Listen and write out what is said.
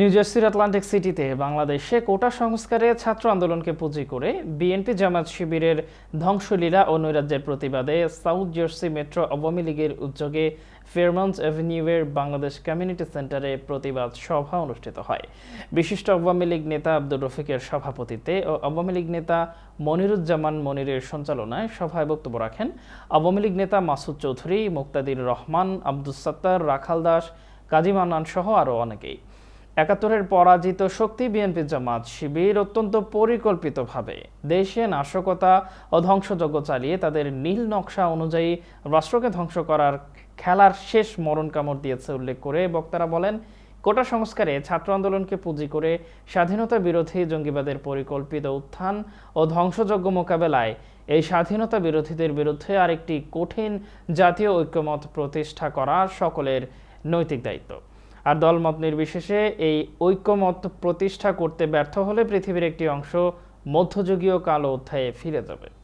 New জার্সির Atlantic সিটিতে বাংলাদেশে কোটা সংস্কারে ছাত্র আন্দোলনকে পুঁজি করে বিএনপি জামাত শিবিরের ধ্বংসলীলা ও নৈরাজ্যের প্রতিবাদে সাউথ জার্সি মেট্রো আওয়ামী লীগের উদ্যোগে ফেয়ারমাউন্ট অ্যাভিনিউয়ের বাংলাদেশ কমিউনিটি সেন্টারে প্রতিবাদ সভা অনুষ্ঠিত হয়। বিশিষ্ট আওয়ামী লীগ নেতা আব্দুর রফিকের সভাপতিত্বে ও আওয়ামী লীগ নেতা মনিরুজ্জামান মনিরের সঞ্চালনায় সভায় বক্তব্য রাখেন। আওয়ামী লীগ নেতা মাসুদ চৌধুরী, মুক্তাদির রহমান, আব্দুস সাত্তার, রাখাল দাস, কাজী মান্নান সহ আরও অনেকেই। একাত্তরের পরাজিত শক্তি বিএনপি জামাত শিবির অত্যন্ত পরিকল্পিতভাবে দেশে নাশকতা ও ধ্বংসযজ্ঞ চালিয়ে তাদের নীল নকশা অনুযায়ী রাষ্ট্রকে ধ্বংস করার খেলার শেষ মরণ কামড় দিয়েছে উল্লেখ করে বক্তারা বলেন, কোটা সংস্কারে ছাত্র আন্দোলনকে পুঁজি করে স্বাধীনতা বিরোধী জঙ্গিবাদের পরিকল্পিত উত্থান ও ধ্বংসযজ্ঞ মোকাবেলায় এই স্বাধীনতা বিরোধীদের বিরুদ্ধে আরেকটি কঠিন জাতীয় ঐক্যমত প্রতিষ্ঠা করা সকলের নৈতিক দায়িত্ব। আর দলমত নির্বিশেষে এই ঐক্যমত প্রতিষ্ঠা করতে ব্যর্থ হলে পৃথিবীর একটি অংশ মধ্যযুগীয় কালো অধ্যায়ে ফিরে যাবে।